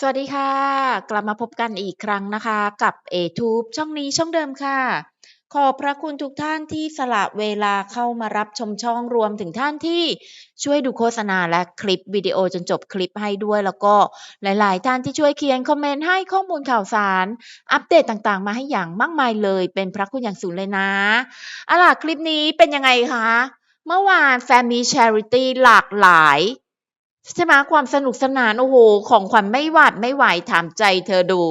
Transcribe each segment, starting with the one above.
สวัสดีค่ะ กลับมาพบกันอีกครั้งนะคะ กับ A-Tube ช่องนี้ช่องเดิมค่ะ ขอบพระคุณทุกท่านที่สละเวลาเข้ามารับชมช่องรวมถึงท่านที่ช่วยดูโฆษณาและคลิปวิดีโอจนจบคลิปให้ด้วย แล้วก็หลายๆ ท่านที่ช่วยเขียนคอมเมนต์ให้ข้อมูลข่าวสาร อัปเดตต่างๆ มาให้อย่างมากมายเลย เป็นพระคุณอย่างสูงเลยนะอาล่ะคลิปนี้เป็นยังไงคะเมื่อวานแฟนมี Charity หลากหลาย ใช่ไหมความสนุกสนานโอ้โฮของขวัญไม่หวาดไม่ไหวถามใจเธอดู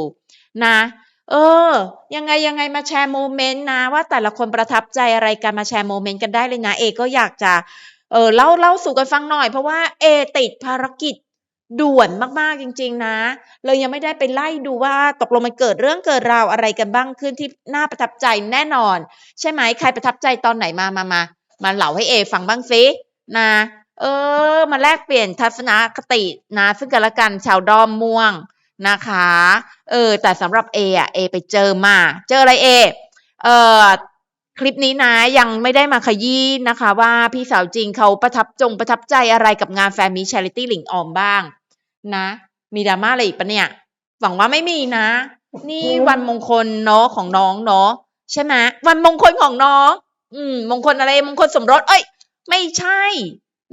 นะ เออ ยังไงยังไงมาแชร์โมเมนต์นะ ว่าแต่ละคนประทับใจอะไรกันมาแชร์โมเมนต์กันได้เลยนะ เอก็อยากจะ เออเล่าเล่าสู่กันฟังหน่อยเพราะว่าเอติดภารกิจด่วนมากๆจริง ๆ นะ เลยยังไม่ได้ไปไล่ดูว่าตกลงมันเกิดเรื่องเกิดราวอะไรกันบ้างขึ้นที่น่าประทับใจแน่นอน ใช่ไหมใครประทับใจตอนไหนมามามามาเล่าให้เอฟังบ้างสินะ เออ มาแลกเปลี่ยนทัศนคตินะ ซึ่งกันและกันชาวดอมม่วงนะคะ เออ แต่สำหรับเออะเอไปเจอมา เจออะไรเอ เออคลิปนี้นะยังไม่ได้มาขยี้นะคะ ว่าพี่สาวจริงเขาประทับจงประทับใจอะไรกับงานแฟนมีต Charity หลิงออมบ้าง นะ มี drama อะไรอีกปล่าเนี่ย?หวังว่าไม่มีนะ นี่วันมงคลเนาะของน้องเนาะใช่ไหมวันมงคลของน้อง อืม มงคลอะไรมงคลสมรส เอ๊ยไม่ใช่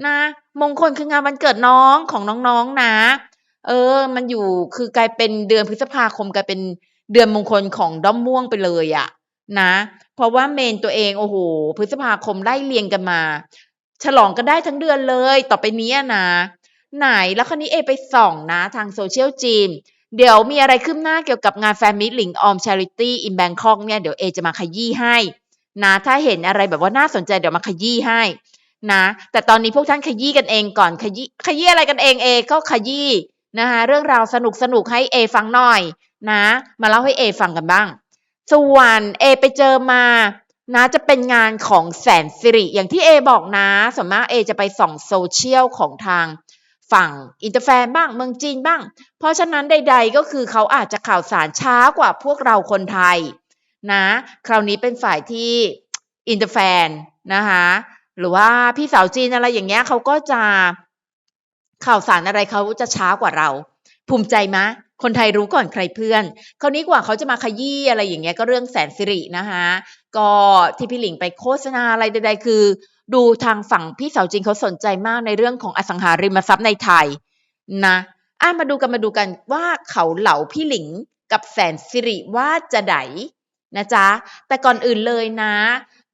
นะ มงคลคืองานวันเกิดน้องของน้องๆนะ เออ มันอยู่คือกลายเป็นเดือนพฤษภาคมกลายเป็นเดือนมงคลของด้อมม่วงไปเลยอะนะ เพราะว่าเมนตัวเองโอ้โฮพฤษภาคมไล่เรียงกันมา ฉลองกันได้ทั้งเดือนเลย ต่อไปนี้นะไหนแล้วคราวนี้เอไปส่องนะ ทาง Social จีน เดี๋ยวมีอะไรคืบหน้าเกี่ยวกับงานแฟมีตหลิงออม Charity in Bangkok เนี่ยเดี๋ยวเอจะมาขยี้ให้นะถ้าเห็นอะไรแบบว่าน่าสนใจเดี๋ยวมาขยี้ให้ นะแต่ตอนนี้พวกท่านขยี้กันเองก่อนขยี้ขยี้อะไรกันเองเอก็ขยี้นะคะเรื่องราวสนุกๆให้เอฟังหน่อยนะ มาเล่าให้เอฟังกันบ้าง ส่วนเอไปเจอมานะจะเป็นงานของแสนสิริ อย่างที่เอบอกนะส่วนมากเอจะไปส่อง Social ของทางฝั่งอินเตอร์แฟนบ้างเมืองจีนบ้าง เพราะฉะนั้นใด ๆ ก็คือเขาอาจจะข่าวสารช้ากว่าพวกเราคนไทยนะ คราวนี้เป็นฝ่ายที่อินเตอร์แฟนนะคะ หรือว่าพี่สาวจีนอะไรอย่างเงี้ยเขาก็จะข่าวสารอะไรเขาจะช้ากว่าเรา ภูมิใจไหม?คนไทยรู้ก่อนใครเพื่อน คราวนี้กว่าเขาจะมาขยี้อะไรอย่างเงี้ยก็เรื่องแสนสิรินะคะก็ที่พี่หลิงไปโฆษณาอะไรใดๆคือ ดูทางฝั่งพี่สาวจีนเขาสนใจมากในเรื่องของอสังหาริมทรัพย์ในไทยนะอามาดูกันมาดูกันว่าเขาเหล่าพี่หลิงกับแสนสิริว่าจะไดนะจ๊ะแต่ก่อนอื่นเลยนะ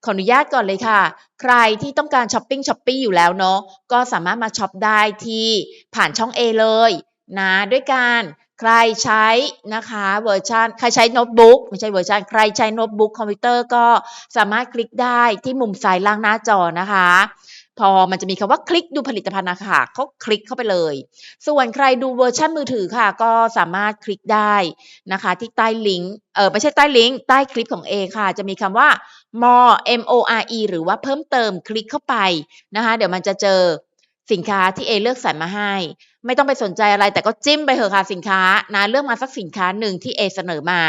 ขออนุญาตก่อนเลยค่ะ ใครที่ต้องการช็อปปิ้ง Shopee อยู่แล้วเนาะก็สามารถมาช็อปได้ที่ผ่านช่องเอเลยนะด้วยการใครใช้นะคะเวอร์ชันใครใช้โน้ตบุ๊กไม่ใช่เวอร์ชันใครใช้โน้ตบุ๊กคอมพิวเตอร์ก็สามารถคลิกได้ที่มุมซ้ายล่างหน้าจอนะคะ พอมันจะมีคำว่าคลิกดูผลิตภัณฑ์นะค่ะก็คลิกเข้าไปเลย ส่วนใครดูเวอร์ชันมือถือค่ะ ก็สามารถคลิกได้นะคะ ที่ใต้ลิงก์เออไม่ใช่ใต้ลิงก์ใต้คลิปของเอค่ะ จะมีคำว่า more M-O-R-E หรือว่าเพิ่มเติมคลิกเข้าไปนะคะ เดี๋ยวมันจะเจอสินค้าที่เอเลือกสรรมาให้ ไม่ต้องไปสนใจอะไรแต่ก็จิ้มไปเถอะค่ะสินค้านะเลือกมาสักสินค้าหนึ่งที่เอเสนอมา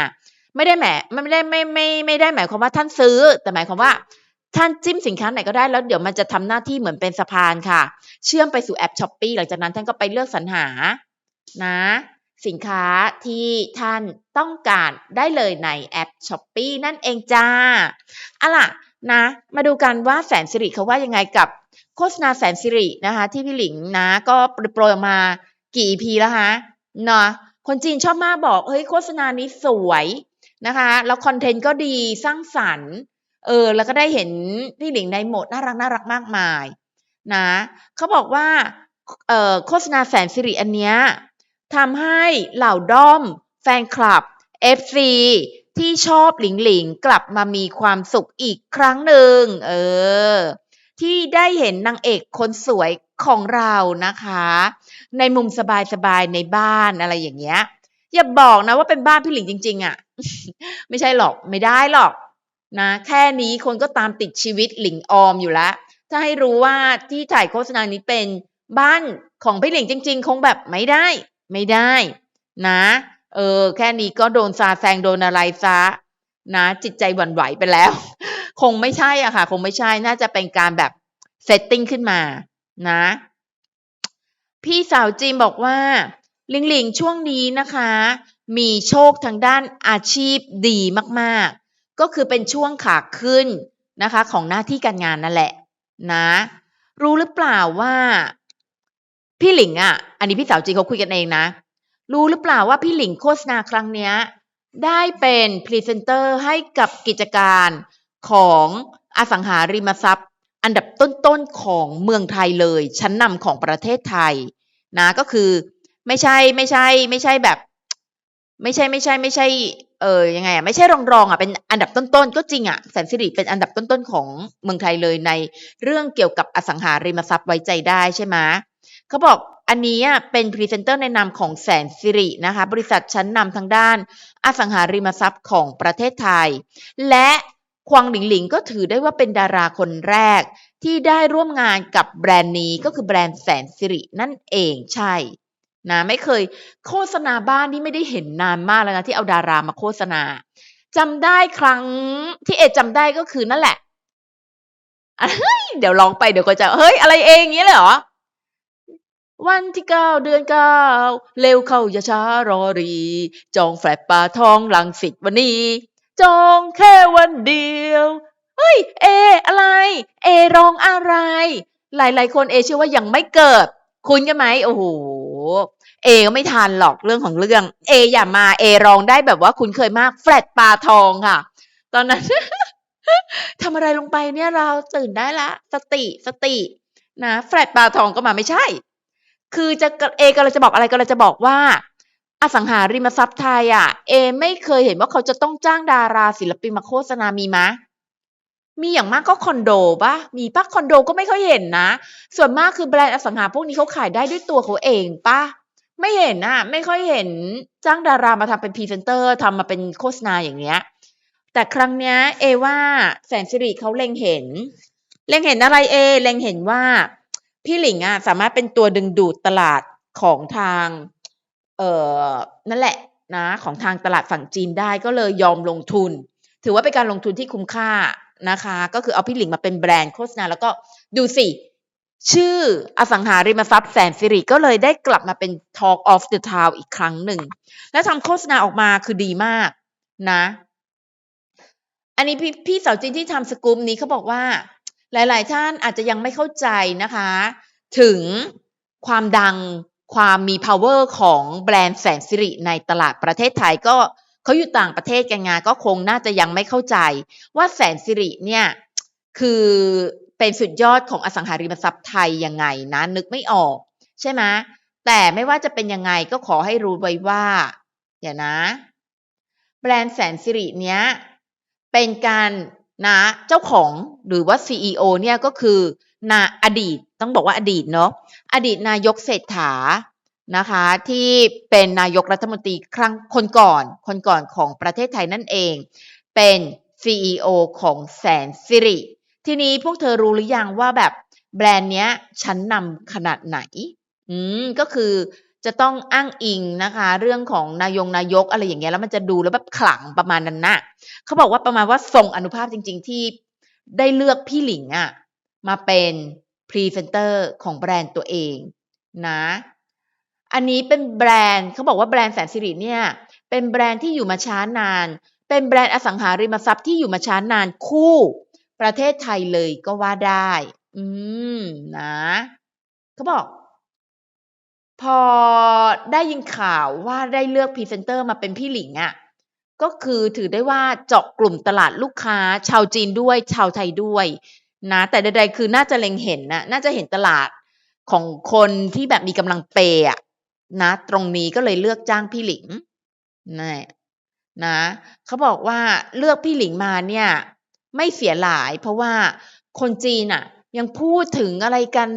ไม่ได้แหมไม่ได้ไม่ไม่ไม่ได้หมายความว่าท่านซื้อ แต่หมายความว่าท่านจิ้มสินค้าไหนก็ได้แล้วเดี๋ยวมันจะทำหน้าที่เหมือนเป็นสะพานค่ะ เชื่อมไปสู่แอป Shopee หลังจากนั้นท่านก็ไปเลือกสรรหานะ สินค้าที่ท่านต้องการได้เลยในแอป Shopee นั่นเองจ้ะเอาล่ะนะ มาดูกันว่าแสนสิริเขาว่ายังไงกับโฆษณาแสนสิรินะคะ ที่พี่หลิงนะ ก็โปรยมากี่ EP แล้วคะ?เนาะคนจีนชอบมากบอกเฮ้ยโฆษณานี้สวยนะคะ แล้วคอนเทนต์ก็ดีสร้างสรรค์เออแล้วก็ได้เห็นพี่หลิงในโหมดน่ารักๆมากมายนะเขาบอกว่าเออโฆษณาแสนสิริอันเนี้ย ทำให้เหล่าด้อม แฟนคลับ FC ที่ชอบหลิงหลิงกลับมามีความสุขอีกครั้งหนึ่ง เออ ที่ได้เห็นนางเอกคนสวยของเรานะคะ ในมุมสบายๆในบ้านอะไรอย่างเงี้ย อย่าบอกนะว่าเป็นบ้านพี่หลิงจริง ๆอะไม่ใช่หรอกไม่ได้หรอกนะ แค่นี้คนก็ตามติดชีวิตหลิงออมอยู่แล้วถ้าให้รู้ว่าที่ถ่ายโฆษณานี้เป็นบ้านของพี่หลิงจริง ๆ คงแบบไม่ได้ ไม่ได้ นะ เออ แค่นี้ก็โดนซาแซงโดนอะไรเสียนะจิตใจหวั่นไหวไปแล้ว คงไม่ใช่อะค่ะ คงไม่ใช่น่าจะเป็นการแบบ setting ขึ้นมา นะ พี่สาวจีนบอกว่าลิงหลิงช่วงนี้นะคะ มีโชคทางด้านอาชีพดีมากๆ ก็คือเป็นช่วงขาขึ้นนะคะ ของหน้าที่การงานนั่นแหละ นะ รู้หรือเปล่าว่า พี่หลิงอะ อันนี้พี่สาวจีเขาคุยกันเองนะ รู้หรือเปล่าว่าพี่หลิงโฆษณาครั้งเนี้ย ได้เป็นพรีเซนเตอร์ให้กับกิจการของอสังหาริมทรัพย์ อันดับต้นๆของเมืองไทยเลย ชั้นนำของประเทศไทย นะก็คือไม่ใช่ไม่ใช่ ไม่ใช่แบบ ไม่ใช่ไม่ใช่ ไม่ใช่ เออยังไงอะไม่ใช่รองรองอะเป็นอันดับต้นๆก็จริงอะแสนสิริเป็นอันดับต้นๆของเมืองไทยเลยในเรื่องเกี่ยวกับอสังหาริมทรัพย์ไว้ใจได้ใช่ไหม เขาบอกอันนี้เป็นพรีเซนเตอร์ในนามของแสนสิรินะคะ บริษัทชั้นนำทางด้าน อสังหาริมทรัพย์ของประเทศไทย และควางหลิงหลิงก็ถือได้ว่าเป็นดาราคนแรก ที่ได้ร่วมงานกับแบรนด์นี้ก็คือแบรนด์แสนสิรินั่นเองใช่นะไม่เคยโฆษณาบ้านนี่ไม่ได้เห็นนานมากแล้วนะที่เอาดารามาโฆษณาจำได้ครั้งที่เอจำได้ก็คือนั่นแหละเฮ้ยเดี๋ยวลองไปเดี๋ยวก็จะเฮ้ยอะไรเองอย่างนี้เลยเหรอ วันที่เก้าเดือนเก้าเร็วเข้าอย่าช้ารอรี จองแฟลตปลาทองหลังสิทวันนี้ จองแค่วันเดียว เฮ้ย เอ อะไร เอร้องอะไร หลายๆ คนเอเชื่อว่ายังไม่เกิด คุณกันไหมโอ้โหเอก็ไม่ทันหรอกเรื่องของเรื่อง เออย่ามาเอร้องได้แบบว่าคุณเคยมากแฟลตปลาทองค่ะ ตอนนั้นทำอะไรลงไปเนี่ยเราตื่นได้ละ สติสตินะแฟลตปลาทองก็มาไม่ใช่ คือจะเอกำลังจะบอกอะไรกำลังจะบอกว่า อสังหาริมทรัพย์ไทยอะ เอ ไม่เคยเห็นว่าเขาจะต้องจ้างดาราศิลปินมาโฆษณามีมะมีอย่างมากก็คอนโดปะมีปะคอนโดก็ไม่ค่อยเห็นนะ ส่วนมากคือแบรนด์อสังหาพวกนี้เขาขายได้ด้วยตัวเขาเองปะไม่เห็นอะไม่ค่อยเห็นจ้างดารามาทำเป็นพรีเซนเตอร์ทำมาเป็นโฆษณาอย่างเงี้ย แต่ครั้งเนี้ย เอว่าแสนสิริเขาเล็งเห็น เล็งเห็นอะไรเอ เล็งเห็นว่า พี่หลิงอะสามารถเป็นตัวดึงดูดตลาดของทาง เอ่อนั่นแหละนะของทางตลาดฝั่งจีนได้ก็เลยยอมลงทุน ถือว่าเป็นการลงทุนที่คุ้มค่านะคะ ก็คือเอาพี่หลิงมาเป็นแบรนด์โฆษณาแล้วก็ดูสิ ชื่ออสังหาริมทรัพย์แสนสิริก็เลยได้กลับมาเป็น Talk of the Town อีกครั้งหนึ่ง และทำโฆษณาออกมาคือดีมากนะ อันนี้พี่พี่สาวจีนที่ทำสกู๊ปนี้เขาบอกว่า หลาย ๆ ท่านอาจจะยังไม่เข้าใจนะคะ ถึงความดังความมี power ของแบรนด์แสนสิริในตลาดประเทศไทยก็เขาอยู่ต่างประเทศกันงานก็คงน่าจะยังไม่เข้าใจ ว่าแสนสิริเนี่ยคือเป็นสุดยอดของอสังหาริมทรัพย์ไทยยังไงนะนึกไม่ออก ใช่ไหมแต่ไม่ว่าจะเป็นยังไงก็ขอให้รู้ไว้ว่าอย่านะ แบรนด์แสนสิริเนี้ยเป็นการ นะเจ้าของหรือว่า CEO เนี่ยก็คือนาอดีตต้องบอกว่าอดีตเนาะอดีตนายกเศรษฐานะคะที่เป็นนายกรัฐมนตรีครั้งคนก่อนคนก่อนของประเทศไทยนั่นเอง เป็น CEO ของแสนสิริ ทีนี้พวกเธอรู้หรือยังว่าแบบแบรนด์เนี้ยชั้นนำขนาดไหน อืมก็คือ จะต้องอ้างอิงนะคะ เรื่องของนายงนายกอะไรอย่างเงี้ยแล้วมันจะดูแล้วแบบขลังประมาณนั้นนะเขาบอกว่าประมาณว่าทรงอนุภาพจริง ๆ ที่ได้เลือกพี่หลิงอะมาเป็นพรีเซนเตอร์ของแบรนด์ตัวเองนะ อันนี้เป็นแบรนด์เขาบอกว่าแบรนด์แสนสิริเนี่ยเป็นแบรนด์ที่อยู่มาช้านาน เป็นแบรนด์อสังหาริมทรัพย์ที่อยู่มาช้านานคู่ประเทศไทยเลยก็ว่าได้ อืมนะเขาบอก พอได้ยินข่าวว่าได้เลือกพรีเซนเตอร์มาเป็นพี่หลิงอะ่ะก็คือถือได้ว่าเจาะกลุ่มตลาดลูกค้า ชาวจีนด้วย ชาวไทยด้วยนะแต่ใดๆคือน่าจะเล็งเห็นนะน่าจะเห็นตลาดของคนที่แบบมีกำลังเปย์อะนะ ตรงนี้ก็เลยเลือกจ้างพี่หลิงนะนะเขาบอกว่าเลือกพี่หลิงมาเนี่ย ไม่เสียหลาย เพราะว่าคนจีนอะยังพูดถึงอะไรกัน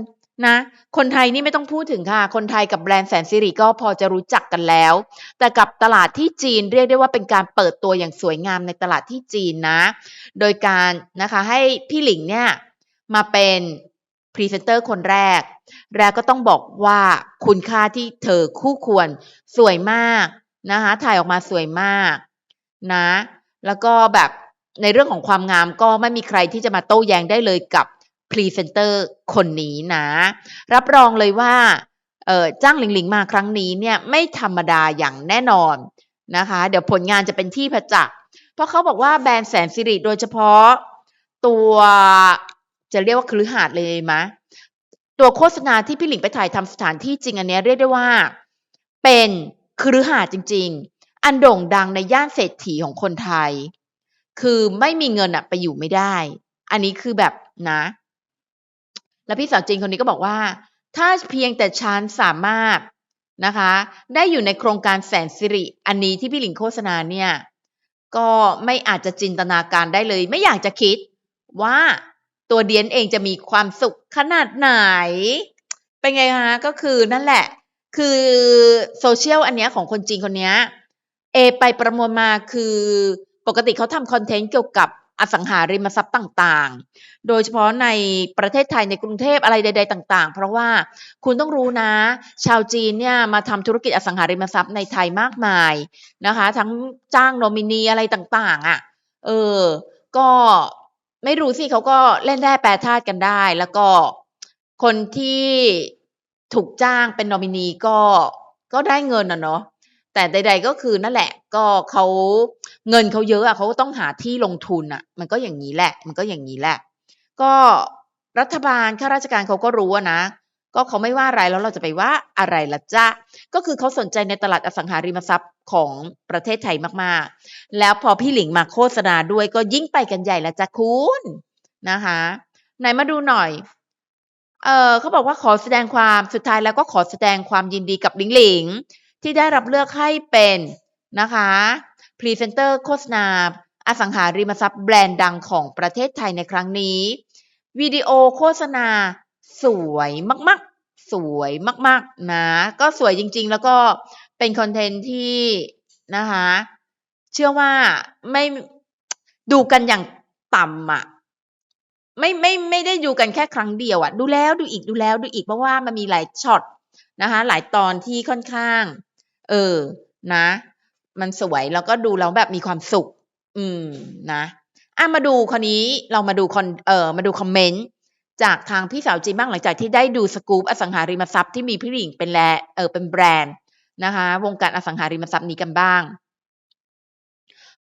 นะคนไทยนี่ไม่ต้องพูดถึงค่ะ คนไทยกับแบรนด์แสนสิริก็พอจะรู้จักกันแล้ว แต่กับตลาดที่จีนเรียกได้ว่าเป็นการเปิดตัวอย่างสวยงามในตลาดที่จีนนะ โดยการนะคะให้พี่หลิงเนี่ยมาเป็นพรีเซนเตอร์คนแรก แล้วก็ต้องบอกว่าคุณค่าที่เธอคู่ควรสวยมากนะคะถ่ายออกมาสวยมากนะ แล้วก็แบบในเรื่องของความงามก็ไม่มีใครที่จะมาโต้แย้งได้เลยกับ พรีเซนเตอร์คนนี้นะ รับรองเลยว่าจ้างหลิงหลิงมาครั้งนี้เนี่ยไม่ธรรมดาอย่างแน่นอนนะคะ เดี๋ยวผลงานจะเป็นที่ประจักษ์เพราะเขาบอกว่าแบรนด์แสนสิริโดยเฉพาะตัวจะเรียกว่าคฤหาสน์เลยมะตัวโฆษณาที่พี่หลิงไปถ่ายทำสถานที่จริงอันนี้เรียกได้ว่า เป็นคฤหาสน์จริง ๆ อันโด่งดังในย่านเศรษฐีของคนไทย คือไม่มีเงินอะไปอยู่ไม่ได้ อันนี้คือแบบนะ แล้วพี่สาวจีนคนนี้ก็บอกว่า ถ้าเพียงแต่ฉันสามารถนะคะ ได้อยู่ในโครงการแสนสิริอันนี้ที่พี่หลิงโฆษณาเนี่ย ก็ไม่อาจจะจินตนาการได้เลย ไม่อยากจะคิดว่าตัวเดียนเองจะมีความสุขขนาดไหน เป็นไงคะก็คือนั่นแหละ คือโซเชียลอันเนี้ยของคนจีนคนนี้เอไปประมวลมาคือปกติเขาทำคอนเทนต์เกี่ยวกับ อสังหาริมทรัพย์ต่างๆ โดยเฉพาะในประเทศไทยในกรุงเทพอะไรใด ๆ ต่าง ๆ เพราะว่าคุณต้องรู้นะ ชาวจีนเนี่ยมาทำธุรกิจอสังหาริมทรัพย์ในไทยมากมายนะคะ ทั้งจ้างโนมินีอะไรต่างๆอะ เออ ก็ไม่รู้สิเขาก็เล่นแร่แปรธาตุกันได้ แล้วก็คนที่ถูกจ้างเป็นนอมินีก็ก็ได้เงินอะเนาะ แต่ใด ๆก็คือนั่นแหละ ก็เขาเงินเขาเยอะอะเขาก็ต้องหาที่ลงทุนอะมันก็อย่างนี้แหละ มันก็อย่างนี้แหละ ก็รัฐบาลข้าราชการเขาก็รู้นะ ก็เขาไม่ว่าอะไรแล้วเราจะไปว่าอะไรล่ะจ๊ะก็คือเขาสนใจในตลาดอสังหาริมทรัพย์ของประเทศไทยมากๆ แล้วพอพี่หลิงมาโฆษณาด้วยก็ยิ่งไปกันใหญ่ละจ้ะคุณนะคะไหนมาดูหน่อยเออเขาบอกว่าขอแสดงความสุดท้ายแล้วก็ขอแสดงความยินดีกับหลิงหลิง ที่ได้รับเลือกให้เป็นนะคะพรีเซนเตอร์โฆษณา อสังหาริมทรัพย์แบรนด์ดังของประเทศไทยในครั้งนี้ วิดีโอโฆษณาสวยมากๆ สวยมากๆ นะ ก็สวยจริงๆ แล้วก็เป็นคอนเทนต์ที่นะคะเชื่อว่าไม่ดูกันอย่างต่ำอะไม่ไม่ไม่ได้ดูกันแค่ครั้งเดียวอะดูแล้วดูอีกดูแล้วดูอีกเพราะว่ามันมีหลายช็อตนะคะหลายตอนที่ค่อนข้าง เออ นะ มันสวยแล้วก็ดูแล้วแบบมีความสุข อืม นะอะมาดูคนนี้เรามาดูคอนเออมาดูคอมเมนต์จากทางพี่สาวจีบ้างหลังจากที่ได้ดูสกู๊ปอสังหาริมทรัพย์ที่มีพี่หลิงเป็นแลเออเป็นแบรนด์นะคะ วงการอสังหาริมทรัพย์นี้กันบ้าง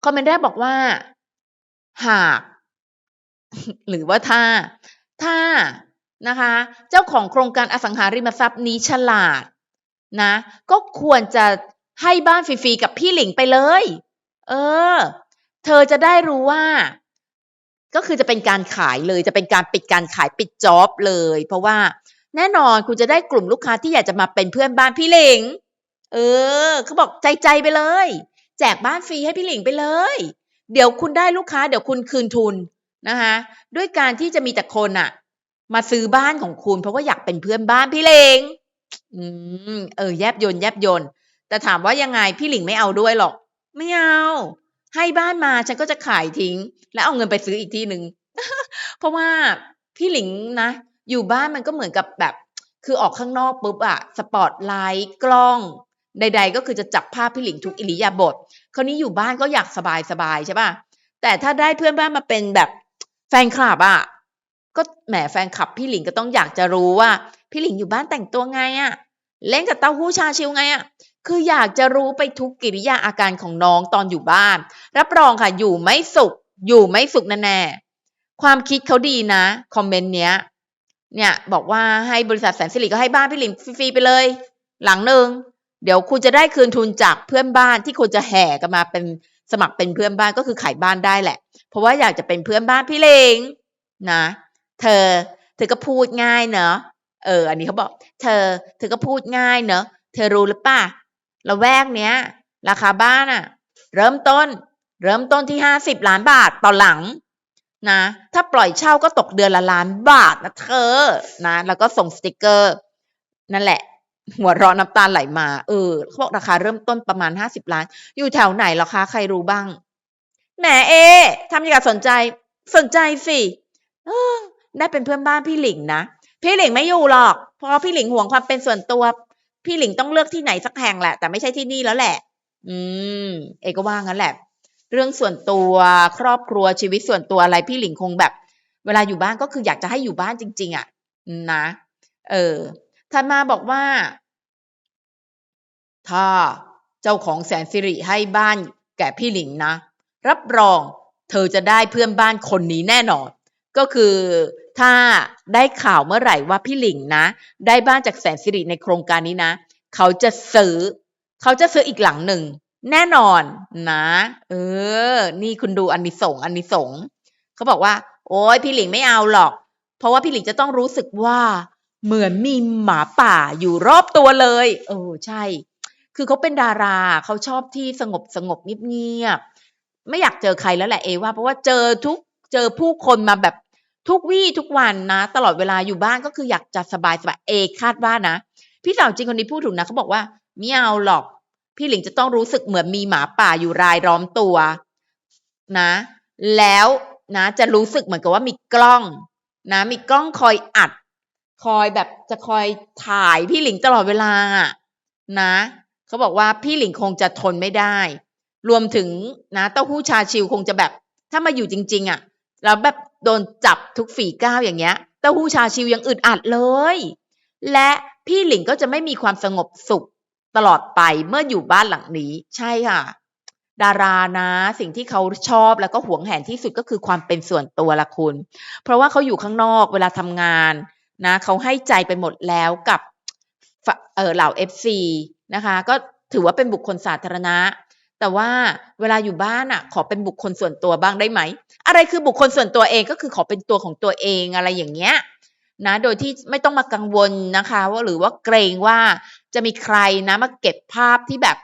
คอมเมนต์แรกบอกว่า หากหรือว่าถ้า ถ้านะคะ เจ้าของโครงการอสังหาริมทรัพย์นี้ฉลาด นะ ก็ควรจะให้บ้านฟรีๆกับพี่หลิงไปเลย เออ เธอจะได้รู้ว่า ก็คือจะเป็นการขายเลย จะเป็นการปิดการขายปิดจ็อบเลย เพราะว่าแน่นอนคุณจะได้กลุ่มลูกค้าที่อยากจะมาเป็นเพื่อนบ้านพี่หลิง เออเขาบอกใจใจไปเลย แจกบ้านฟรีให้พี่หลิงไปเลย เดี๋ยวคุณได้ลูกค้า เดี๋ยวคุณคืนทุนนะคะด้วยการที่จะมีแต่คนอะมาซื้อบ้านของคุณ เพราะว่าอยากเป็นเพื่อนบ้านพี่หลิง อืม เออ แยบยนแยบยนแต่ถามว่ายังไงพี่หลิงไม่เอาด้วยหรอก ไม่เอา ให้บ้านมาฉันก็จะขายทิ้ง แล้วเอาเงินไปซื้ออีกที่หนึ่ง เพราะว่าพี่หลิงนะ อยู่บ้านมันก็เหมือนกับแบบ คือออกข้างนอกปุ๊บอะสปอตไลท์กล้อง ใด ๆ ก็คือจะจับภาพพี่หลิงทุกอิริยาบถคราวนี้อยู่บ้านก็อยากสบายสบายใช่ป่ะ แต่ถ้าได้เพื่อนบ้านมาเป็นแบบแฟนคลับอะก็แหมแฟนคลับพี่หลิงก็ต้องอยากจะรู้ว่า พี่หลิงอยู่บ้านแต่งตัวไงอะเล่นกับเต้าหู้ชาชิวไงอะคืออยากจะรู้ไปทุกกิริยาอาการของน้องตอนอยู่บ้าน รับรองค่ะอยู่ไม่สุข อยู่ไม่สุขแน่ๆความคิดเขาดีนะ คอมเมนต์เนี้ย เนี่ยบอกว่าให้บริษัทแสนสิริก็ให้บ้านพี่หลิงฟรีๆไปเลย หลังหนึ่งเดี๋ยวคุณจะได้คืนทุนจากเพื่อนบ้านที่คุณจะแห่กันมาเป็นสมัครเป็นเพื่อนบ้านก็คือขายบ้านได้แหละ เพราะว่าอยากจะเป็นเพื่อนบ้านพี่เลงนะ เธอ เธอก็พูดง่ายเนอะ เออ อันนี้เขาบอก เธอ เธอก็พูดง่ายเนอะเธอรู้หรือป่ะละแวกเนี้ย ราคาบ้านอะเริ่มต้น เริ่มต้นที่ห้าสิบล้านบาทต่อหลังนะ ถ้าปล่อยเช่าก็ตกเดือนละล้านบาทนะเธอ นะ แล้วก็ส่งสติกเกอร์ นั่นแหละ หัวเร้อนน้ำตาไหลมา เออเขาบอกราคาเริ่มต้นประมาณห้าสิบล้าน อยู่แถวไหนหรอคะ ใครรู้บ้าง แหมเอทำย่างกับสนใจ สนใจสิได้เป็นเพื่อนบ้านพี่หลิงนะ พี่หลิงไม่อยู่หรอก เพราะพี่หลิงห่วงความเป็นส่วนตัว พี่หลิงต้องเลือกที่ไหนสักแห่งแหละ แต่ไม่ใช่ที่นี่แล้วแหละ อืม เอก็ว่างั้นแหละ เรื่องส่วนตัวครอบครัวชีวิตส่วนตัวอะไรพี่หลิงคงแบบ เวลาอยู่บ้านก็คืออยากจะให้อยู่บ้านจริง ๆอะนะ เออถัดมาบอกว่า ถ้าเจ้าของแสนสิริให้บ้านแก่พี่หลิงนะ รับรองเธอจะได้เพื่อนบ้านคนนี้แน่นอน ก็คือ ถ้าได้ข่าวเมื่อไหร่ว่าพี่หลิงนะ ได้บ้านจากแสนสิริในโครงการนี้นะ เขาจะซื้อ เขาจะซื้ออีกหลังหนึ่ง แน่นอนนะ เออ นี่คุณดูอันนิสงอันนิสงเขาบอกว่า โอ้ยพี่หลิงไม่เอาหรอก เพราะว่าพี่หลิงจะต้องรู้สึกว่า เหมือนมีหมาป่าอยู่รอบตัวเลยเออใช่ คือเขาเป็นดาราเขาชอบที่สงบสงบเงียบๆไม่อยากเจอใครแล้วแหละเอว่าเพราะว่าเจอทุกเจอผู้คนมาแบบ ทุกวี่ทุกวันนะ ตลอดเวลาอยู่บ้านก็คืออยากจะสบายสบายเอคาดว่านะ พี่สาวจริงคนนี้พูดถูกนะเขาบอกว่าไม่เอาหรอก พี่หลิงจะต้องรู้สึกเหมือนมีหมาป่าอยู่รายล้อมตัวนะ แล้วนะจะรู้สึกเหมือนกับว่ามีกล้องนะ มีกล้องคอยอัด คอยแบบจะคอยถ่ายพี่หลิงตลอดเวลาอะนะเขาบอกว่าพี่หลิงคงจะทนไม่ได้ รวมถึงนะเต้าหู้ชาชิวคงจะแบบ ถ้ามาอยู่จริง ๆอะแล้วแบบ โดนจับทุกฝีก้าวอย่างเงี้ยเต้าหู้ชาชิวยังอึดอัดเลย และพี่หลิงก็จะไม่มีความสงบสุขตลอดไปเมื่ออยู่บ้านหลังนี้ ใช่ค่ะ ดารานะ สิ่งที่เขาชอบแล้วก็หวงแหนที่สุดก็คือความเป็นส่วนตัวละคุณ เพราะว่าเขาอยู่ข้างนอกเวลาทำงานนะเขาให้ใจไปหมดแล้วกับเเหล่า FC นะคะ ก็ถือว่าเป็นบุคคลสาธารณะ แต่ว่าเวลาอยู่บ้านอะ ขอเป็นบุคคลส่วนตัวบ้างได้ไหม อะไรคือบุคคลส่วนตัวเองก็คือขอเป็นตัวของตัวเองอะไรอย่างเงี้ยนะโดยที่ไม่ต้องมากังวลนะคะ ว่าหรือว่าเกรงว่าจะมีใครนะมาเก็บภาพที่แบบ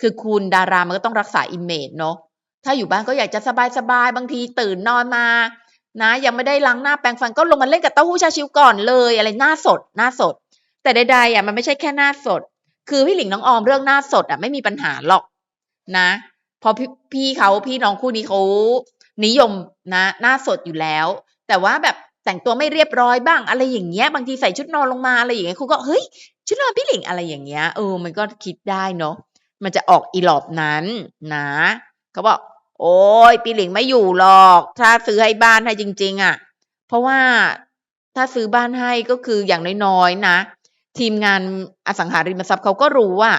คือคุณดารามันก็ต้องรักษาอิมเมจเนาะถ้าอยู่บ้านก็อยากจะสบายๆบางทีตื่นนอนมา นะ ยังไม่ได้ล้างหน้าแปรงฟันก็ลงมาเล่นกับเต้าหู้ชาชิวก่อนเลยอะไรหน้าสดหน้าสด แต่ใดๆอะมันไม่ใช่แค่หน้าสด คือพี่หลิงน้องออมเรื่องหน้าสดอะไม่มีปัญหาหรอก นะเพอพี่พี่เขาพี่น้องคู่นี้เขานิยมนะ หน้าสดอยู่แล้ว แต่ว่าแบบแต่งตัวไม่เรียบร้อยบ้าง อะไรอย่างเงี้ย บางทีใส่ชุดนอนลงมาอะไรอย่างเงี้ยคุณก็เฮ้ยชุดนอนพี่หลิงอะไรอย่างเงี้ยเออมันก็คิดได้เนาะมันจะออกอีหลอบนั้นนะเขาบอกโอ้ยพี่หลิงไม่อยู่หรอก ถ้าซื้อให้บ้านให้จริง ๆอะ เพราะว่าถ้าซื้อบ้านให้ก็คืออย่างน้อยๆนะทีมงานอสังหาริมทรัพย์เขาก็รู้ว่า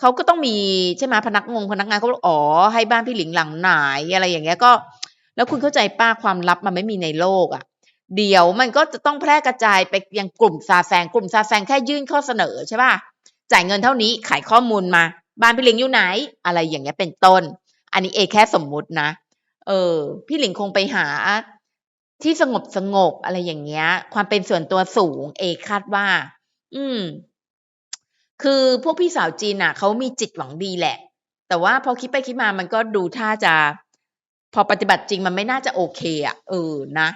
เขาก็ต้องมีใช่ไหมพนักงงพนักงานเขาบอกอ๋อให้บ้านพี่หลิงหลังไหนอะไรอย่างเงี้ยก็ แล้วคุณเข้าใจป้าความลับมันไม่มีในโลกอะ เดี๋ยวมันก็จะต้องแพร่กระจายไปยังกลุ่มซาแซงกลุ่มซาแซงแค่ยื่นข้อเสนอใช่ป่ะจ่ายเงินเท่านี้ขายข้อมูลมา บ้านพี่หลิงอยู่ไหน อะไรอย่างเงี้ยเป็นต้น อันนี้เอแค่สมมุตินะ เออ พี่หลิงคงไปหาที่สงบสงบอะไรอย่างเงี้ย ความเป็นส่วนตัวสูง เอคาดว่า อืม คือพวกพี่สาวจีนอะเขามีจิตหวังดีแหละ แต่ว่าพอคิดไปคิดมามันก็ดูท่าจะ พอปฏิบัติจริงมันไม่น่าจะโอเคอะเออนะ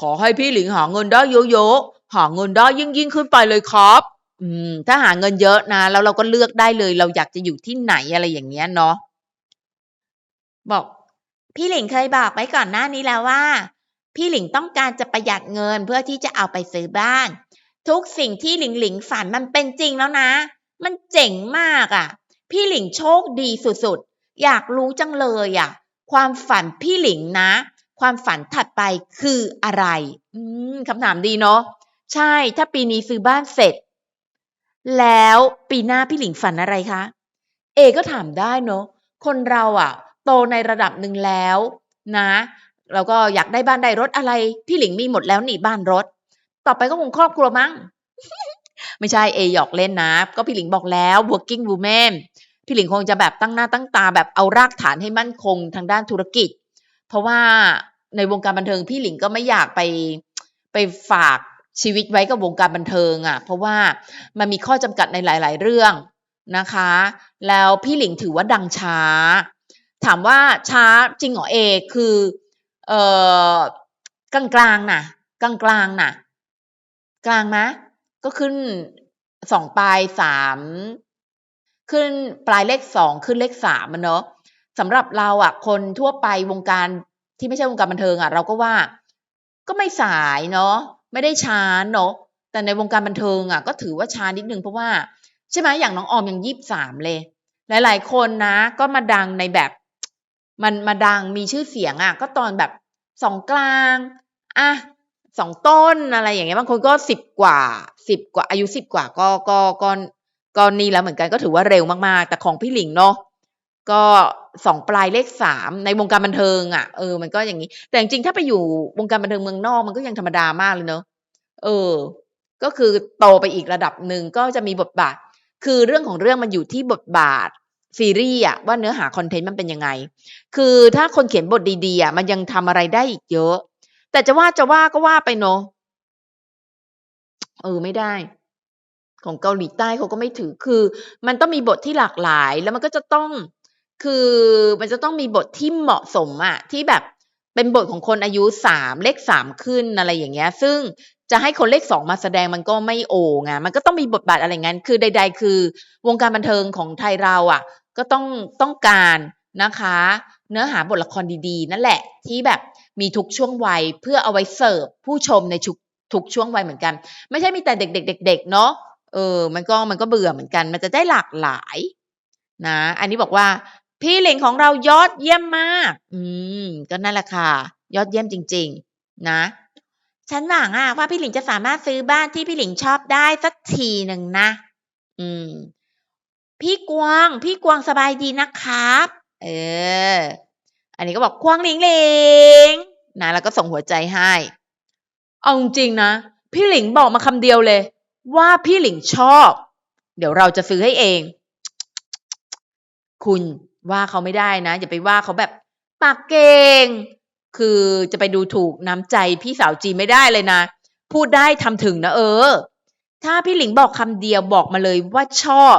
ขอให้พี่หลิงหาเงินได้เยอะๆหาเงินได้ยิ่งยิ่งขึ้นไปเลยครับ อืม ถ้าหาเงินเยอะนะแล้วเราก็เลือกได้เลย เราอยากจะอยู่ที่ไหนอะไรอย่างเงี้ยเนาะบอก พี่หลิงเคยบอกไว้ก่อนหน้านี้แล้วว่า พี่หลิงต้องการจะประหยัดเงินเพื่อที่จะเอาไปซื้อบ้าน ทุกสิ่งที่หลิงหลิงฝันมันเป็นจริงแล้วนะ มันเจ๋งมากอะ่ะ พี่หลิงโชคดีสุดๆ อยากรู้จังเลยอะ่ะ ความฝันพี่หลิงนะ ความฝันถัดไปคืออะไร อืมคำถามดีเนาะ ใช่ ถ้าปีนี้ซื้อบ้านเสร็จ แล้วปีหน้าพี่หลิงฝันอะไรคะ เอก็ถามได้เนาะ คนเราอะ โตในระดับหนึ่งแล้วนะเราก็อยากได้บ้านได้รถอะไร พี่หลิงมีหมดแล้วนี่บ้านรถ ต่อไปก็คงครอบครัวมั้ง ไม่ใช่เอหยอกเล่นนะ ก็พี่หลิงบอกแล้ว working woman พี่หลิงคงจะแบบตั้งหน้าตั้งตาแบบเอารากฐานให้มั่นคงทางด้านธุรกิจ เพราะว่าในวงการบันเทิงพี่หลิงก็ไม่อยากไปไปฝากชีวิตไว้กับวงการบันเทิงอะ่ะ เพราะว่ามันมีข้อจำกัดในหลาย ๆ เรื่องนะคะ แล้วพี่หลิงถือว่าดังช้า ถามว่าช้าจริงเหรอเอคือเออกลางๆนะกลางๆนะ กลางไหมก็ขึ้นสองปลายสามขึ้นปลายเลขสองขึ้นเลขสามมันเนาะสำหรับเราอะคนทั่วไปวงการที่ไม่ใช่วงการบันเทิงอะเราก็ว่า ก็ไม่สายเนาะไม่ได้ช้าเนาะแต่ในวงการบันเทิงอะก็ถือว่าช้านิดนึงเพราะว่า ใช่ไหมอย่างน้องออมยังยี่สิบสามเลย หลาย ๆ คนนะ ก็มาดังในแบบ มันมาดังมีชื่อเสียงอะก็ตอนแบบสองกลาง อะ สองต้นอะไรอย่างเงี้ยบางคนก็สิบกว่าสิบกว่าอายุสิบกว่าก็ก็ก็ก็นี่แล้วเหมือนกันก็ถือว่าเร็วมากๆ แต่ของพี่หลิงเนาะก็สองปลายเลขสามในวงการบันเทิงอะ่ะเออมันก็อย่างนี้ แต่จริงๆถ้าไปอยู่วงการบันเทิงเมืองนอกมันก็ยังธรรมดามากเลยเนาะเออ ก็คือโตไปอีกระดับหนึ่งก็จะมีบทบาท คือเรื่องของเรื่องมันอยู่ที่บทบาทซีรีส์อะว่าเนื้อหาคอนเทนต์มันเป็นยังไง คือถ้าคนเขียนบทดีๆอะมันยังทำอะไรได้อีกเยอะ แต่จะว่าจะว่าก็ว่าไปเนาะเออไม่ได้ ของเกาหลีใต้เขาก็ไม่ถือคือ มันต้องมีบทที่หลากหลาย แล้วมันก็จะต้องคือมันจะต้องมีบทที่เหมาะสมอะที่แบบเป็นบทของคนอายุสามเลขสามขึ้นอะไรอย่างเงี้ย ซึ่งจะให้คนเลขสองมาแสดงมันก็ไม่โอ่งอะมันก็ต้องมีบทบาทอะไรงั้น คือใด ๆ คือ วงการบันเทิงของไทยเราอะก็ต้องต้องการนะคะ เนื้อหาบทละครดีๆ นั่นแหละที่แบบ มีทุกช่วงวัยเพื่อเอาไว้เสิร์ฟผู้ชมในทุกทุกช่วงวัยเหมือนกัน ไม่ใช่มีแต่เด็กๆเด็กๆเนาะเออ มันก็มันก็เบื่อเหมือนกัน มันจะได้หลากหลายนะ อันนี้บอกว่า พี่หลิงของเรายอดเยี่ยมมาก อืม ก็นั่นแหละค่ะ ยอดเยี่ยมจริง ๆ นะฉันหวังอะว่าพี่หลิงจะสามารถซื้อบ้านที่พี่หลิงชอบได้สักทีหนึ่งนะ อืม พี่กวาง พี่กวางสบายดีนะครับ เออ อันนี้ก็บอกควงหลิงหลิงนะแล้วก็ส่งหัวใจให้ เอาจริงนะ พี่หลิงบอกมาคำเดียวเลย ว่าพี่หลิงชอบ เดี๋ยวเราจะซื้อให้เอง คุณว่าเขาไม่ได้นะ อย่าไปว่าเขาแบบปากเก่งคือจะไปดูถูกน้ำใจพี่สาวจีไม่ได้เลยนะ พูดได้ทำถึงนะเออ ถ้าพี่หลิงบอกคำเดียวบอกมาเลยว่าชอบ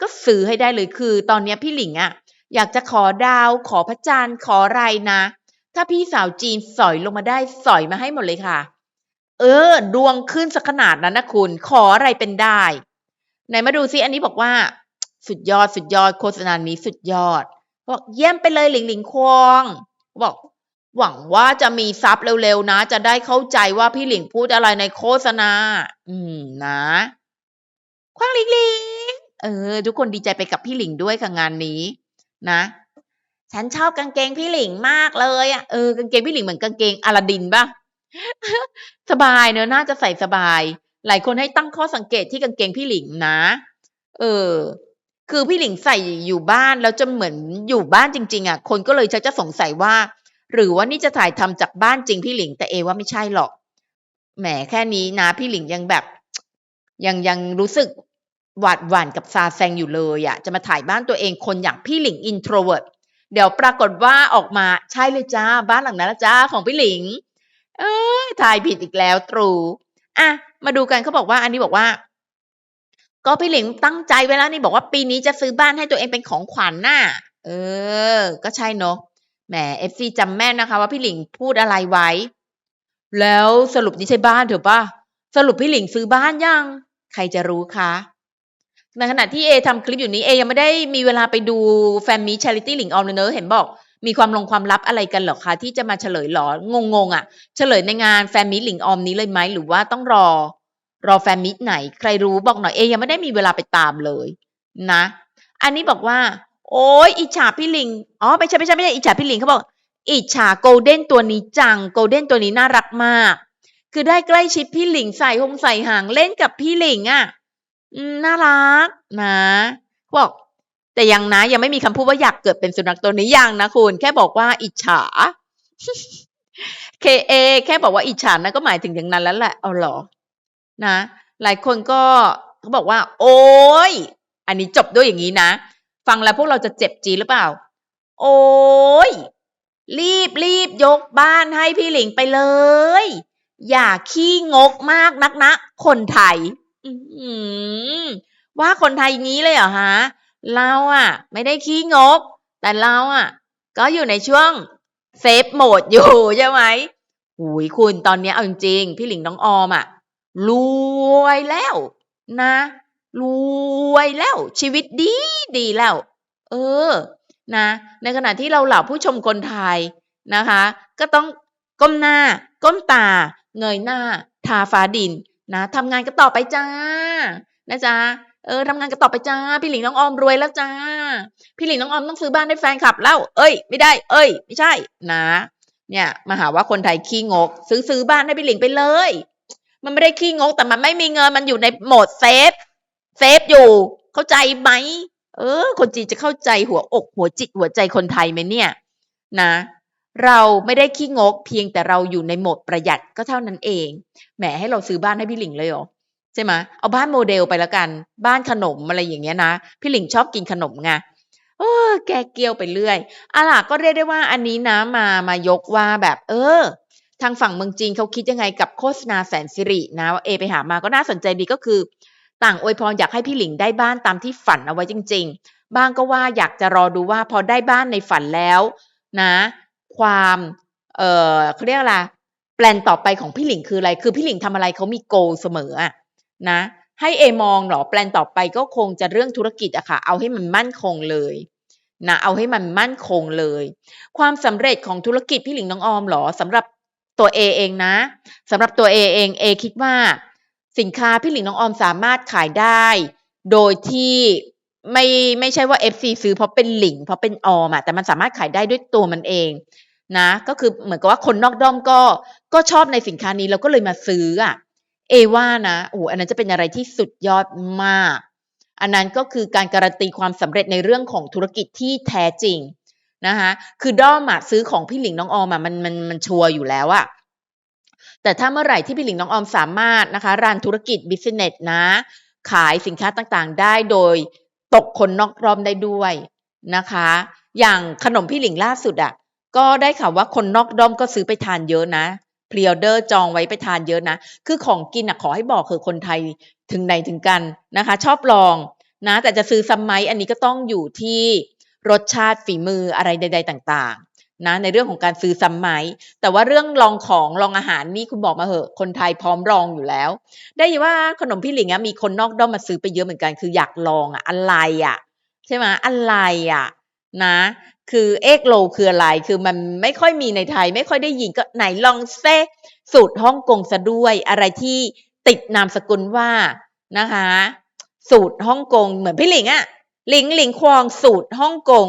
ก็ซื้อให้ได้เลยคือ ตอนนี้พี่หลิงอะ อยากจะขอดาวขอพระจันทร์ขออะไรนะ ถ้าพี่สาวจีนสอยลงมาได้สอยมาให้หมดเลยค่ะ เออ ดวงขึ้นสักขนาดนั้นนะคุณ ขออะไรเป็นได้ ไหนมาดูซิอันนี้บอกว่า สุดยอดสุดยอดโฆษณานี้สุดยอดบอกเยี่ยมไปเลยหลิงหลิงควงบอกหวังว่าจะมีซับเร็วๆนะ จะได้เข้าใจว่าพี่หลิงพูดอะไรในโฆษณา อืมนะ ควางหลิงหลิงเออ ทุกคนดีใจไปกับพี่หลิงด้วยค่ะงานนี้ นะ ฉันชอบกางเกงพี่หลิงมากเลยอะเออกางเกงพี่หลิงเหมือนกางเกงอลาดินป่ะสบายเนอะน่าจะใส่สบาย หลายคนให้ตั้งข้อสังเกตที่กางเกงพี่หลิงนะ เออ คือพี่หลิงใส่อยู่บ้านแล้วจะเหมือนอยู่บ้านจริง ๆอะคนก็เลยชักจะสงสัยว่า หรือว่านี่จะถ่ายทำจากบ้านจริงพี่หลิงแต่เอว่าไม่ใช่หรอกแหมแค่นี้นะพี่หลิงยังแบบ ยังยังรู้สึก หวาดหวั่นกับซาแซงอยู่เลยอะจะมาถ่ายบ้านตัวเองคนอย่างพี่หลิงอินโทรเวิร์ดเดี๋ยวปรากฏว่าออกมาใช่เลยจ้า บ้านหลังนั้นละจ้าของพี่หลิง เอ้ยทายผิดอีกแล้วตรูอะมาดูกันเขาบอกว่า อันนี้บอกว่า ก็พี่หลิงตั้งใจไว้แล้วนี่บอกว่าปีนี้จะซื้อบ้านให้ตัวเองเป็นของขวัญน่ะเออ ก็ใช่เนอะแหมเอฟซีจำแม่นนะคะ ว่าพี่หลิงพูดอะไรไว้ แล้วสรุปนี่ใช่บ้านเถอะป่ะสรุปพี่หลิงซื้อบ้านยัง ใครจะรู้คะ ในขณะที่เอทำคลิปอยู่นี้เอยังไม่ได้มีเวลาไปดูแฟนมีชาริตี้หลิงออมเลยเนอะเห็นบอก มีความลงความลับอะไรกันหรอคะที่จะมาเฉลยหรองงงๆอะ เฉลยในงานแฟนมิตหลิงออมนี้เลยไหมหรือว่าต้องรอ รอแฟนมิตไหน ใครรู้บอกหน่อยเอยังไม่ได้มีเวลาไปตามเลยนะ อันนี้บอกว่า โอ้ยอิจฉาพี่หลิงอ๋อไม่ใช่ไม่ใช่ไม่ใช่อิจฉาพี่หลิงเขาบอกอิจฉาโกลเด้นตัวนี้จังโกลเด้นตัวนี้น่ารักมาก คือได้ใกล้ชิดพี่หลิงใส่หงใส่หางเล่นกับพี่หลิงอะ อืม น่ารักนะบอกแต่ยังนะ ยังไม่มีคำพูดว่าอยากเกิดเป็นสุนัขตัวนี้ยังนะคุณ แค่บอกว่าอิจฉาเคเอแค่บอกว่าอิจฉานะก็หมายถึงอย่างนั้นแล้วแหละเอาหรอ นะ หลายคนก็เขาบอกว่า โอ้ยอันนี้จบด้วยอย่างนี้นะ ฟังแล้วพวกเราจะเจ็บจีหรือเปล่า โอ้ยรีบรีบยกบ้านให้พี่หลิงไปเลย อย่าขี้งกมากนักนะ คนไทย ว่าคนไทยงี้เลยเหรอฮะเราอะไม่ได้ขี้งก แต่เราอะก็อยู่ในช่วงเซฟโหมดอยู่ใช่ไหมหุยคุณตอนนี้เอาจริงๆ พี่หลิงน้องออมอะรวยแล้วนะ รวยแล้ว ชีวิตดีดีแล้ว เออ นะ ในขณะที่เราเหล่าผู้ชมคนไทยนะคะ ก็ต้องก้มหน้า ก้มตา เงยหน้า ทาฟ้าดิน นะทำงานกันต่อไปจ้า นะจ๊ะเออทำงานกันต่อไปจ้า พี่หลิงน้องออมรวยแล้วจ้า พี่หลิงน้องออมต้องซื้อบ้านให้แฟนคลับแล้ว เอ้ย ไม่ได้ เอ้ย ไม่ใช่ นะ เนี่ยมาหาว่าคนไทยขี้งก ซื้อซื้อบ้านให้พี่หลิงไปเลย มันไม่ได้ขี้งก แต่มันไม่มีเงิน มันอยู่ในโหมดเซฟ เซฟอยู่ เข้าใจไหม เออ คนจีนจะเข้าใจหัวอกหัวจิตหัวใจคนไทยไหมเนี่ย นะ เราไม่ได้ขี้งกเพียงแต่เราอยู่ในโหมดประหยัดก็เท่านั้นเอง แหมให้เราซื้อบ้านให้พี่หลิงเลยเหรอใช่ไหมเอาบ้านโมเดลไปแล้วกัน บ้านขนมอะไรอย่างเงี้ยนะ พี่หลิงชอบกินขนมไงเออแกเกียวไปเรื่อยอะล่ะก็เรียกได้ว่าอันนี้นะมามายกว่าแบบ เออ ทางฝั่งเมืองจีนเขาคิดยังไงกับโฆษณาแสนสิรินะว่าเอไปหามาก็น่าสนใจดีก็คือ ต่างอวยพรอยากให้พี่หลิงได้บ้านตามที่ฝันเอาไว้จริง ๆ บ้างก็ว่าอยากจะรอดูว่าพอได้บ้านในฝันแล้ว นะ ความเอ่อเขาเรียกอะไรแปลนต่อไปของพี่หลิงคืออะไร คือพี่หลิงทำอะไรเขามีโกเสมออะนะ ให้เอมองหรอแปลนต่อไปก็คงจะเรื่องธุรกิจอะค่ะ เอาให้มันมั่นคงเลยนะเอาให้มันมั่นคงเลย ความสำเร็จของธุรกิจพี่หลิงน้องออมหรอสำหรับตัวเอเองนะสำหรับตัวเอเองเอคิดว่า สินค้าพี่หลิงน้องออมสามารถขายได้ โดยที่ ไม่ไม่ใช่ว่า FC ซื้อเพราะเป็นหลิงเพราะเป็นออมอะแต่มันสามารถขายได้ด้วยตัวมันเองนะ ก็คือเหมือนกับว่าคนนอกด้อมก็ก็ชอบในสินค้านี้แล้วก็เลยมาซื้ออะเอว่านะโอ้อันนั้นจะเป็นอะไรที่สุดยอดมาก อันนั้นก็คือการการันตีความสำเร็จในเรื่องของธุรกิจที่แท้จริงนะคะคือด้อมอะซื้อของพี่หลิงน้องออมอะมันมันมันชัวร์อยู่แล้วอะแต่ถ้าเมื่อไหร่ที่พี่หลิงน้องออมสามารถนะคะรันธุรกิจบิสเนสนะ ขายสินค้าต่างๆ ได้โดย ตกคนนอกรอบได้ด้วยนะคะ อย่างขนมพี่หลิงล่าสุดอะ่ะ ก็ได้ข่าวว่าคนนอกด้อมก็ซื้อไปทานเยอะนะพรีออเดอร์จองไว้ไปทานเยอะนะ คือของกินอะขอให้บอกคือคนไทยถึงไหนถึงกันนะคะ ชอบลองนะ แต่จะซื้อซ้ำไหมอันนี้ก็ต้องอยู่ที่รสชาติฝีมืออะไรใด ๆ ต่าง ๆ นะในเรื่องของการซื้อซ้ำไหม แต่ว่าเรื่องลองของลองอาหารนี่คุณบอกมาเหอะ คนไทยพร้อมลองอยู่แล้ว ได้ยินว่าขนมพี่หลิงอะมีคนนอกด้อมมาซื้อไปเยอะเหมือนกันคืออยากลองอะอะไรอะใช่ไหมอะไรอะนะ คือเอกโลคืออะไรคือมันไม่ค่อยมีในไทย ไม่ค่อยได้ยินก็ไหนลองเซสูตรฮ่องกงซะด้วยอะไรที่ติดนามสกุลว่านะคะ สูตรฮ่องกงเหมือนพี่หลิงอะหลิงหลิงควงสูตรฮ่องกง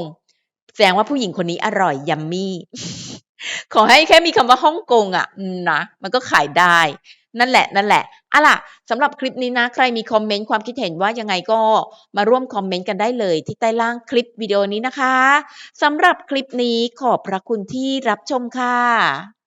แสดงว่าผู้หญิงคนนี้อร่อยยัมมี่ ขอให้แค่มีคำว่าฮ่องกงอะนะ มันก็ขายได้ นั่นแหละ นั่นแหละอะล่ะสำหรับคลิปนี้นะ ใครมีคอมเมนต์ความคิดเห็นว่ายังไงก็มาร่วมคอมเมนต์กันได้เลยที่ใต้ล่างคลิปวิดีโอนี้นะคะสำหรับคลิปนี้ขอบพระคุณที่รับชมค่ะ